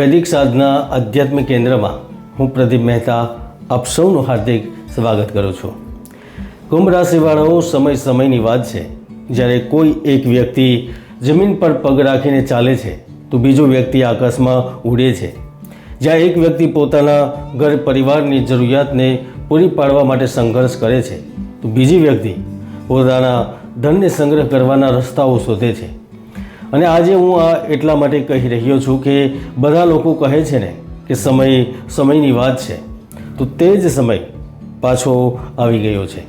વૈદિક સાધના આધ્યાત્મિક કેન્દ્રમાં હું પ્રદીપ મહેતા આપ સૌનું હાર્દિક સ્વાગત કરું છું. કુંભ રાશિવાળાઓ સમય સમયની વાત છે. જ્યારે કોઈ એક વ્યક્તિ જમીન પર પગ રાખીને ચાલે છે, તો બીજો વ્યક્તિ આકાશમાં ઉડે છે. જ્યાં એક વ્યક્તિ પોતાના ઘર પરિવારની જરૂરિયાતને પૂરી પાડવા માટે સંઘર્ષ કરે છે, તો બીજી વ્યક્તિ પોતાના ધનને સંગ્રહ કરવાના રસ્તાઓ શોધે છે. અને આજે હું આ એટલા માટે કહી રહ્યો છું કે બધા લોકો કહે છે ને કે સમય, સમયની વાત છે, તો તે જ સમય પાછો આવી ગયો છે.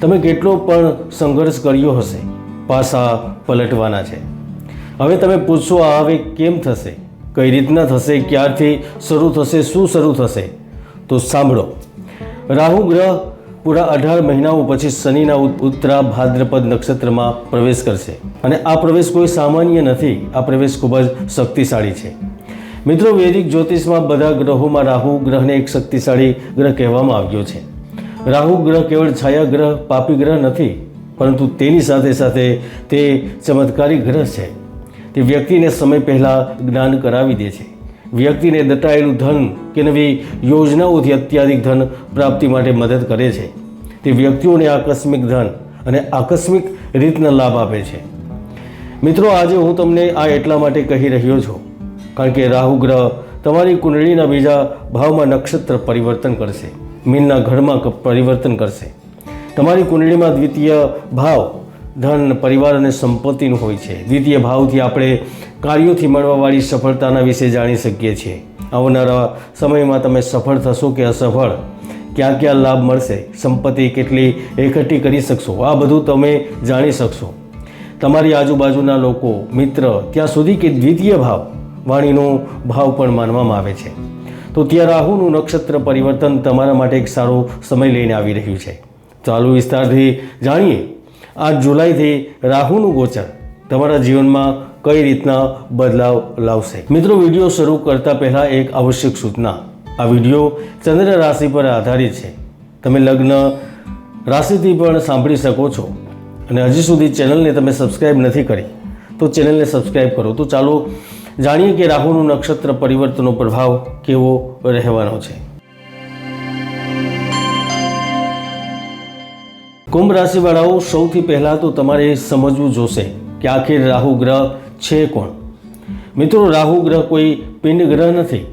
તમે કેટલો પણ સંઘર્ષ કર્યો હશે પાછા પલટવાના છે. હવે તમે પૂછશો આ હવે કેમ થશે? કઈ રીતના થશે? ક્યારથી શરૂ થશે? શું શરૂ થશે? તો સાંભળો. રાહુ ગ્રહ પૂરા અઢાર મહિનાઓ પછી શનિના ઉત- ઉત્તરા ભાદ્રપદ નક્ષત્રમાં પ્રવેશ કરશે. અને આ પ્રવેશ કોઈ સામાન્ય નથી. આ પ્રવેશ ખૂબ જ શક્તિશાળી છે. મિત્રો, વૈદિક જ્યોતિષમાં બધા ગ્રહોમાં રાહુ ગ્રહને એક શક્તિશાળી ગ્રહ કહેવામાં આવ્યો છે. રાહુ ગ્રહ કેવળ છાયા ગ્રહ, પાપી ગ્રહ નથી, પરંતુ તેની સાથે સાથે તે ચમત્કારી ગ્રહ છે. તે વ્યક્તિને સમય પહેલાં જ્ઞાન કરાવી દે છે. વ્યક્તિને દટાયેલું ધન કે નવી યોજનાઓથી અત્યાધિક ધન પ્રાપ્તિ માટે મદદ કરે છે. તે વ્યક્તિઓને આકસ્મિક ધન અને આકસ્મિક રીતના લાભ આપે છે. મિત્રો, આજે હું તમને આ એટલા માટે કહી રહ્યો છું, કારણ કે રાહુ ગ્રહ તમારી કુંડળીના બીજા ભાવમાં નક્ષત્ર પરિવર્તન કરશે, મીનના ઘરમાં પરિવર્તન કરશે. તમારી કુંડળીમાં દ્વિતીય ભાવ ધન, પરિવાર અને સંપત્તિનું હોય છે. દ્વિતીય ભાવથી આપણે કાર્યોથી મળવાવાળી સફળતાના વિશે જાણી શકીએ છીએ. આવનારા સમયમાં તમે સફળ થશો કે અસફળ? ક્યાં ક્યાં લાભ મળશે? સંપત્તિ કેટલી એકઠી કરી શકશો? આ બધું તમે જાણી શકશો. તમારી આજુબાજુના લોકો, મિત્ર, ત્યાં સુધી કે દ્વિતીય ભાવ, વાણીનો ભાવ પણ માનવામાં આવે છે. તો ત્યાં રાહુનું નક્ષત્ર પરિવર્તન તમારા માટે એક સારો સમય લઈને આવી રહ્યું છે. ચાલુ વિસ્તારથી જાણીએ. આ જુલાઈથી રાહુનું ગોચર તમારા જીવનમાં કઈ રીતના બદલાવ લાવશે? મિત્રો, વીડિયો શરૂ કરતા પહેલાં એક આવશ્યક સૂચના. આ વીડિયો ચંદ્ર રાશિ પર આધારિત છે. તમે લગ્ન રાશિથી પણ સાંભળી શકો છો. અને હજી સુધી ચેનલને તમે સબસ્ક્રાઈબ નથી કરી, તો ચેનલને સબસ્ક્રાઈબ કરો. તો ચાલો જાણીએ કે રાહુનું નક્ષત્ર પરિવર્તનનો પ્રભાવ કેવો રહેવાનો છે. કુંભ રાશિવાળાઓ, સૌથી પહેલાં તો તમારે સમજવું જોશે કે આખિર રાહુ ગ્રહ છે કોણ? મિત્રો, રાહુ ગ્રહ કોઈ પિંડ ગ્રહ નથી.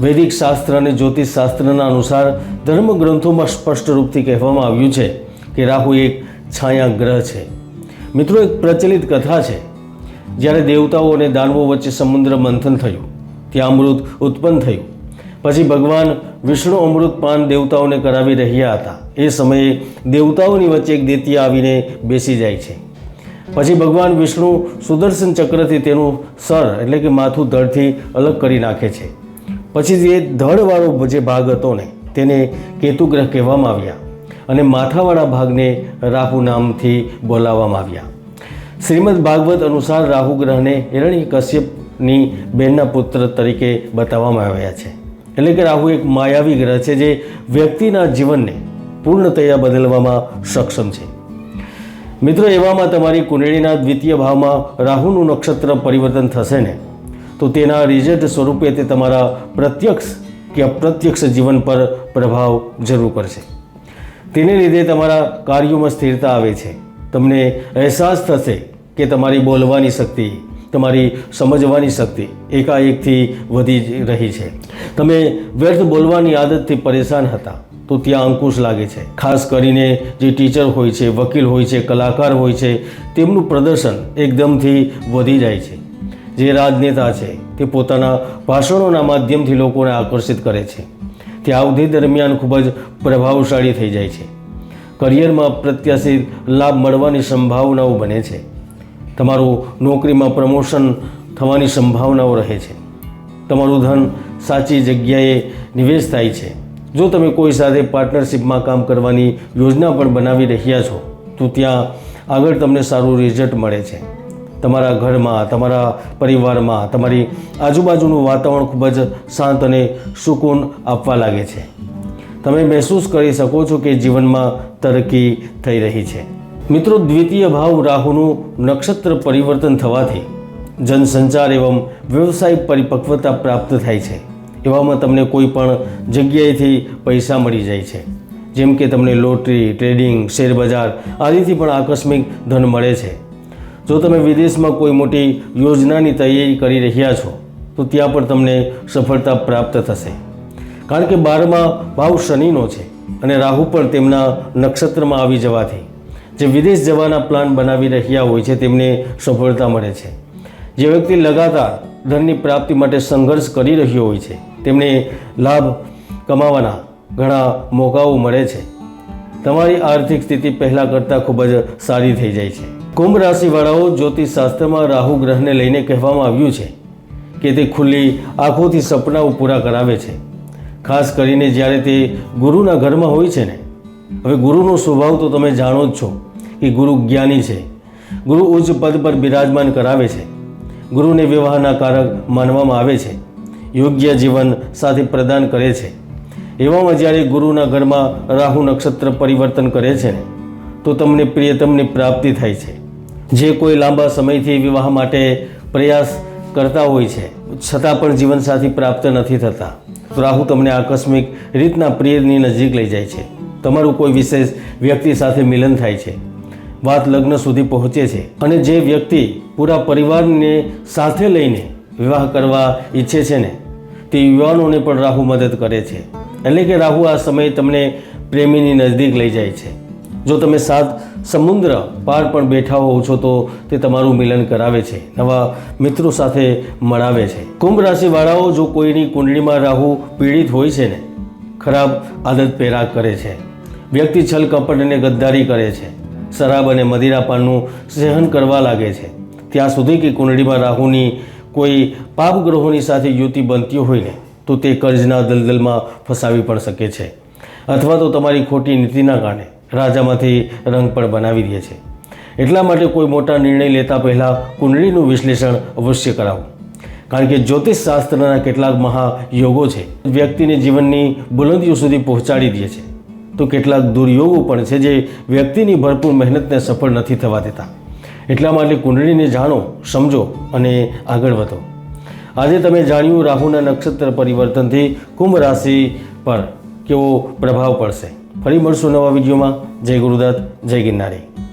વૈદિક શાસ્ત્ર અને જ્યોતિષ શાસ્ત્રના અનુસાર ધર્મગ્રંથોમાં સ્પષ્ટ રૂપથી કહેવામાં આવ્યું છે કે રાહુ એક છાયા ગ્રહ છે. મિત્રો, એક પ્રચલિત કથા છે. જ્યારે દેવતાઓ અને દાનવો વચ્ચે સમુદ્ર મંથન થયું, ત્યાં અમૃત ઉત્પન્ન થયું. પછી ભગવાન વિષ્ણુ અમૃત પાન દેવતાઓને કરાવી રહ્યા હતા. એ સમયે દેવતાઓની વચ્ચે એક દૈત્ય આવીને બેસી જાય છે. પછી ભગવાન વિષ્ણુ સુદર્શન ચક્રથી તેનું સર એટલે કે માથું ધડથી અલગ કરી નાખે છે. પછી જે ધડવાળો જે ભાગ હતો ને, તેને કેતુગ્રહ કહેવામાં આવ્યા અને માથાવાળા ભાગને રાહુ નામથી બોલાવવામાં આવ્યા. શ્રીમદ ભાગવત અનુસાર રાહુ ગ્રહને હિરણ્ય કશ્યપની બહેનના પુત્ર તરીકે બતાવવામાં આવ્યા છે. એટલે કે રાહુ એક માયાવી ગ્રહ છે જે વ્યક્તિના જીવનને પૂર્ણતયા બદલવામાં સક્ષમ છે. મિત્રો, એવામાં તમારી કુંડળીના દ્વિતીય ભાવમાં રાહુનું નક્ષત્ર પરિવર્તન થશે ને? તો તેના રિઝલ્ટ સ્વરૂપે તે તમારા પ્રત્યક્ષ કે અપ્રત્યક્ષ જીવન પર પ્રભાવ જરૂર કરશે તેને લીધે તમારા કાર્યોમાં સ્થિરતા આવે છે. તમને અહેસાસ થશે કે તમારી બોલવાની શક્તિ, તમારી સમજવાની શક્તિ એકાએકથી વધી રહી છે. તમે વ્યર્થ બોલવાની આદતથી પરેશાન હતા. તો ત્યાં અંકુશ લાગે છે. ખાસ કરીને જે ટીચર હોય છે, વકીલ હોય છે, કલાકાર હોય છે, તેમનું પ્રદર્શન એકદમથી વધી જાય છે. જે રાજનેતા છે, તે પોતાના ભાષણોના માધ્યમથી લોકોને આકર્ષિત કરે છે. તે અવધિ દરમિયાન ખૂબ જ પ્રભાવશાળી થઈ જાય છે. કરિયરમાં પ્રત્યાશિત લાભ મળવાની સંભાવનાઓ બને છે. તમારું નોકરીમાં પ્રમોશન થવાની સંભાવનાઓ રહે છે. તમારું ધન સાચી જગ્યાએ નિવેશ થાય છે. જો તમે કોઈ સાથે પાર્ટનરશિપમાં કામ કરવાની યોજના પણ બનાવી રહ્યા છો, તો ત્યાં આગળ તમને સારું રિઝલ્ટ મળે છે. તમારા ઘરમાં, તમારા પરિવારમાં, તમારી આજુબાજુનું વાતાવરણ ખૂબ જ શાંત અને સુકૂન આપવા લાગે છે. તમે મહેસૂસ કરી શકો છો કે જીવનમાં તરક્કી થઈ રહી છે. મિત્રો, દ્વિતીય ભાવ રાહુનું નક્ષત્ર પરિવર્તન થવાથી જનસંચાર એવં વ્યવસાયિક પરિપક્વતા પ્રાપ્ત થાય છે. એવામાં તમને કોઈ પણ જગ્યાએથી પૈસા મળી જાય છે. જેમ કે તમને લોટરી, ટ્રેડિંગ, શેરબજાર આદિથી પણ આકસ્મિક ધન મળે છે. જો તમે વિદેશમાં કોઈ મોટી યોજનાની તૈયારી કરી રહ્યા છો, તો ત્યાં પણ તમને સફળતા પ્રાપ્ત થશે. કારણ કે બારમાં ભાવ શનિનો છે અને રાહુ પણ તેમના નક્ષત્રમાં આવી જવાથી. જે વિદેશ જવાના પ્લાન બનાવી રહ્યા હોય છે, તેમને સફળતા મળે છે. જે વ્યક્તિ લગાતાર ધનની પ્રાપ્તિ માટે સંઘર્ષ કરી રહ્યો હોય છે તેમને લાભ કમાવાના ઘણા મોકાઓ મળે છે. તમારી આર્થિક સ્થિતિ પહેલાં કરતાં ખૂબ જ સારી થઈ જાય છે. કુંભ રાશિવાળાઓ જ્યોતિષશાસ્ત્રમાં રાહુ ગ્રહને લઈને કહેવામાં આવ્યું છે કે તે ખુલ્લી આંખોથી સપનાઓ પૂરા કરાવે છે. ખાસ કરીને જ્યારે તે ગુરુના ઘરમાં હોય છે ને. હવે ગુરુનો સ્વભાવ તો તમે જાણો જ છો કે ગુરુ જ્ઞાની છે. ગુરુ ઉચ્ચ પદ પર બિરાજમાન કરાવે છે. ગુરુને વિવાહના કારક માનવામાં આવે છે. યોગ્ય જીવન સાથે પ્રદાન કરે છે. એવામાં જ્યારે ગુરુના ઘરમાં રાહુ નક્ષત્ર પરિવર્તન કરે છે ને તો તમને પ્રિયતમની પ્રાપ્તિ થાય છે. જે કોઈ લાંબા સમયથી વિવાહ માટે પ્રયાસ કરતા હોય છે, છતાં પણ જીવનસાથી પ્રાપ્ત નથી થતા. તો રાહુ તમને આકસ્મિક રીતના પ્રિયની નજીક લઈ જાય છે. તમારું કોઈ વિશેષ વ્યક્તિ સાથે મિલન થાય છે. વાત લગ્ન સુધી પહોંચે છે અને જે વ્યક્તિ પૂરા પરિવારને સાથે લઈને વિવાહ કરવા ઈચ્છે છે ને તે યુવાનોને પણ રાહુ મદદ કરે છે. એટલે કે રાહુ આ સમયે તમને પ્રેમીની નજદીક લઈ જાય છે. જો તમે સાત સમુદ્ર પાર પણ બેઠા હોવ છો તો તે તમારું મિલન કરાવે છે. નવા મિત્રો સાથે મળાવે છે. કુંભ રાશિવાળાઓ જો કોઈની કુંડળીમાં રાહુ પીડિત હોય છે ને, ખરાબ આદત પેરા કરે છે. વ્યક્તિ છલ કપટ અને ગદ્દારી કરે છે. શરાબ અને મદિરાપાનનું સહન કરવા લાગે છે. ત્યાં સુધી કે કુંડળીમાં રાહુની કોઈ પાપ ગ્રહોની સાથે યુતિ બનતી હોય ને તો તે કર્જના દલદલમાં ફસાવી પણ શકે છે. અથવા તો તમારી ખોટી નીતિના કારણે રાજામાંથી રંગ પણ બનાવી દે છે. એટલા માટે કોઈ મોટા નિર્ણય લેતા પહેલાં કુંડળીનું વિશ્લેષણ અવશ્ય કરાવવું કારણ કે જ્યોતિષ શાસ્ત્રના કેટલાક મહાયોગો છે, વ્યક્તિને જીવનની બુલંદીઓ સુધી પહોંચાડી દે છે. તો કેટલાક દુર્યોગો પણ છે જે વ્યક્તિની ભરપૂર મહેનતને સફળ નથી થવા દેતા. એટલા માટે કુંડળીને જાણો, સમજો અને આગળ વધો. આજે તમે જાણ્યું રાહુના નક્ષત્ર પરિવર્તનથી કુંભ રાશિ પર કેવો પ્રભાવ પડશે. ફરી મળશું નવા વિડીયોમાં. જય ગુરુદત્ત, જય ગિરનારી.